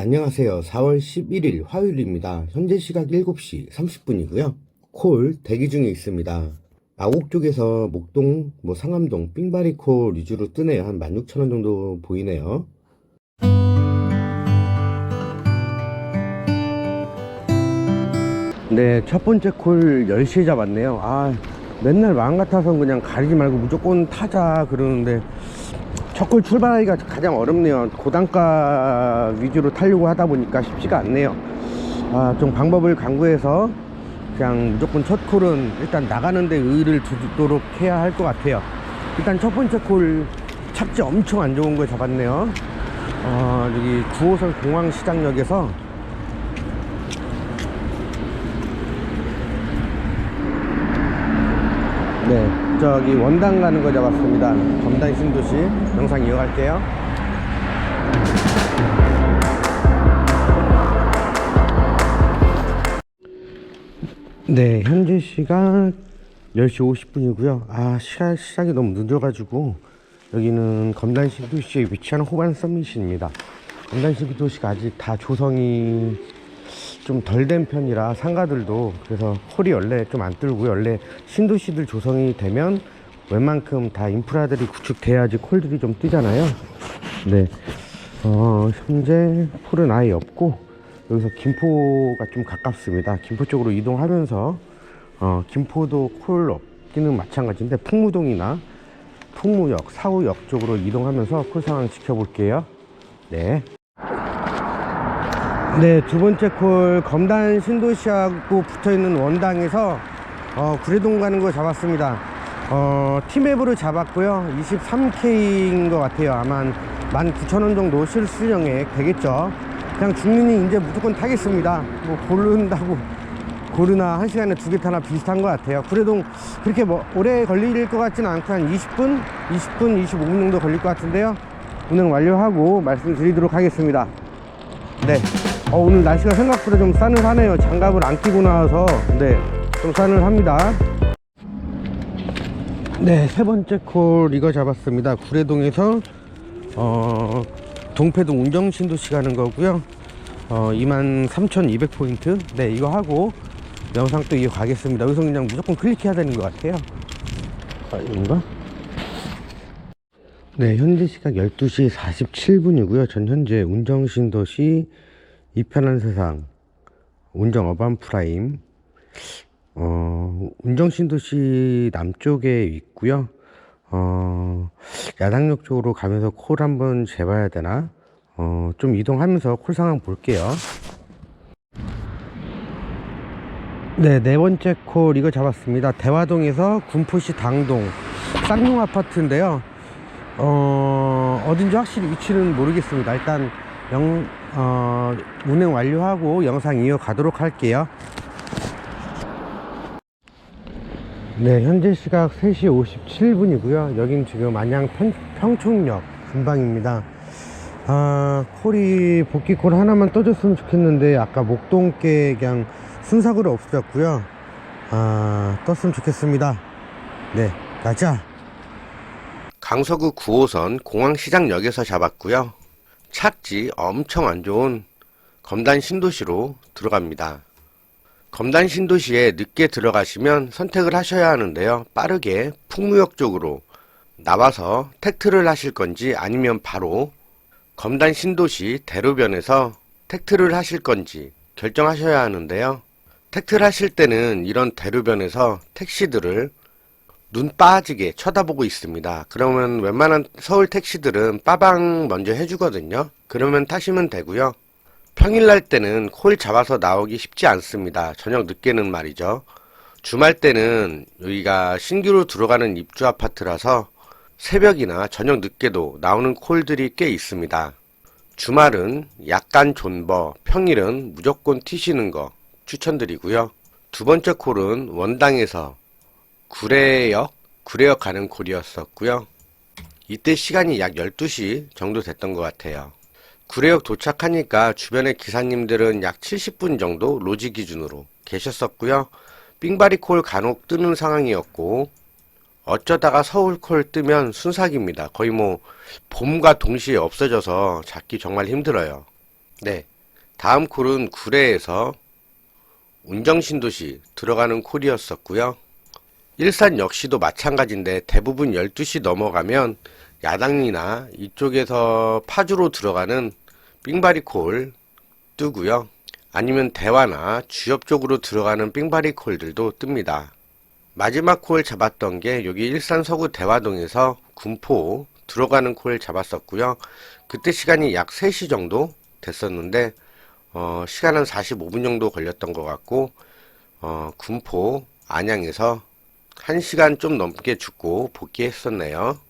안녕하세요. 4월 11일 화요일입니다. 현재 시각 7시 30분이고요. 콜 대기 중에 있습니다. 아곡 쪽에서 목동, 뭐 상암동, 삥바리 콜 위주로 뜨네요. 한 16,000원 정도 보이네요. 네, 첫 번째 콜 10시에 잡았네요. 아, 맨날 마음 같아서 그냥 가리지 말고 무조건 타자 그러는데 첫콜 출발하기가 가장 어렵네요. 고단가 위주로 타려고 하다 보니까 쉽지가 않네요. 아, 좀 방법을 강구해서 그냥 무조건 첫 콜은 일단 나가는데 의의를 두도록 해야 할 것 같아요. 일단 첫 번째 콜 착지 엄청 안 좋은 거 잡았네요. 어, 여기 9호선 공항시장역에서 네, 저기 원당 가는 거 잡았습니다. 검단 신도시 영상 이어갈게요. 네, 현재 시각 10시 50분이고요. 아, 시작, 시작이 너무 늦어가지고 여기는 검단 신도시에 위치한 호반 서밋입니다. 검단 신도시가 아직 다 조성이 좀 덜 된 편이라 상가들도 그래서 콜이 원래 좀안 뜨고요. 원래 신도시들 조성이 되면 웬만큼 다 인프라들이 구축돼야지 콜들이 좀 뜨잖아요. 네. 어, 현재 콜은 아예 없고 여기서 김포가 좀 가깝습니다. 김포 쪽으로 이동하면서 어, 김포도 콜 없기는 마찬가지인데 풍무동이나 풍무역, 사후역 쪽으로 이동하면서 콜 상황 지켜볼게요. 네. 네, 두 번째 콜 검단 신도시하고 붙어 있는 원당에서 어, 구례동 가는 거 잡았습니다. 어, 티맵으로 잡았고요. 23K인 것 같아요. 아마 19,000원 정도 실수령액 되겠죠. 그냥 중린이 이제 무조건 타겠습니다. 뭐 고른다고 고르나 한 시간에 두 개 타나 비슷한 것 같아요. 구례동 그렇게 뭐 오래 걸릴 것 같지는 않고 한 20분, 20분, 25분 정도 걸릴 것 같은데요. 운행 완료하고 말씀드리도록 하겠습니다. 네. 어, 오늘 날씨가 생각보다 좀 싸늘하네요. 장갑을 안 끼고 나와서, 네. 좀 싸늘합니다. 네, 세 번째 콜 이거 잡았습니다. 구례동에서, 어, 동패동 운정신도시 가는 거고요. 어, 23,200포인트. 네, 이거 하고 영상 또 이어 가겠습니다. 여기서 그냥 무조건 클릭해야 되는 것 같아요. 아, 이건가? 네, 현재 시각 12시 47분이고요. 전 현재 운정신도시 이 편한 세상 운정 어반 프라임 어, 운정 신도시 남쪽에 있고요. 어, 야당역 쪽으로 가면서 콜 한번 재봐야 되나? 어, 좀 이동하면서 콜 상황 볼게요. 네, 네 번째 콜 이거 잡았습니다. 대화동에서 군포시 당동 쌍용 아파트인데요. 어, 어딘지 확실히 위치는 모르겠습니다. 일단 영, 어, 운행 완료하고 영상 이어가도록 할게요. 네, 현재 시각 3시 57분이고요. 여긴 지금 안양 평, 평촌역 근방입니다. 아, 콜이 복귀콜 하나만 떠줬으면 좋겠는데 아까 목동께 그냥 순삭으로 없어졌고요. 아, 떴으면 좋겠습니다. 네, 가자. 강서구 9호선 공항시장역에서 잡았고요. 착지 엄청 안 좋은 검단 신도시로 들어갑니다. 검단 신도시에 늦게 들어가시면 선택을 하셔야 하는데요. 빠르게 풍무역 쪽으로 나와서 택트를 하실 건지 아니면 바로 검단 신도시 대로변에서 택트를 하실 건지 결정하셔야 하는데요. 택트를 하실 때는 이런 대로변에서 택시들을 눈 빠지게 쳐다보고 있습니다. 그러면 웬만한 서울 택시들은 빠방 먼저 해주거든요. 그러면 타시면 되고요. 평일날 때는 콜 잡아서 나오기 쉽지 않습니다. 저녁 늦게는 말이죠. 주말 때는 여기가 신규로 들어가는 입주 아파트라서 새벽이나 저녁 늦게도 나오는 콜들이 꽤 있습니다. 주말은 약간 존버, 평일은 무조건 튀시는 거 추천드리고요. 두 번째 콜은 원당에서 구례역, 구례역 가는 콜이었었고요. 이때 시간이 약 12시 정도 됐던 것 같아요. 구례역 도착하니까 주변의 기사님들은 약 70분 정도 로지 기준으로 계셨었고요. 삥바리콜 간혹 뜨는 상황이었고 어쩌다가 서울콜 뜨면 순삭입니다. 거의 뭐 봄과 동시에 없어져서 잡기 정말 힘들어요. 네. 다음 콜은 구례에서 운정신도시 들어가는 콜이었었고요. 일산 역시도 마찬가지인데 대부분 12시 넘어가면 야당리나 이쪽에서 파주로 들어가는 삥바리 콜 뜨고요. 아니면 대화나 주엽 쪽으로 들어가는 삥바리 콜들도 뜹니다. 마지막 콜 잡았던 게 여기 일산 서구 대화동에서 군포 들어가는 콜 잡았었고요. 그때 시간이 약 3시 정도 됐었는데 어, 시간은 45분 정도 걸렸던 것 같고 어, 군포 안양에서 1시간 좀 넘게 죽고 복귀했었네요.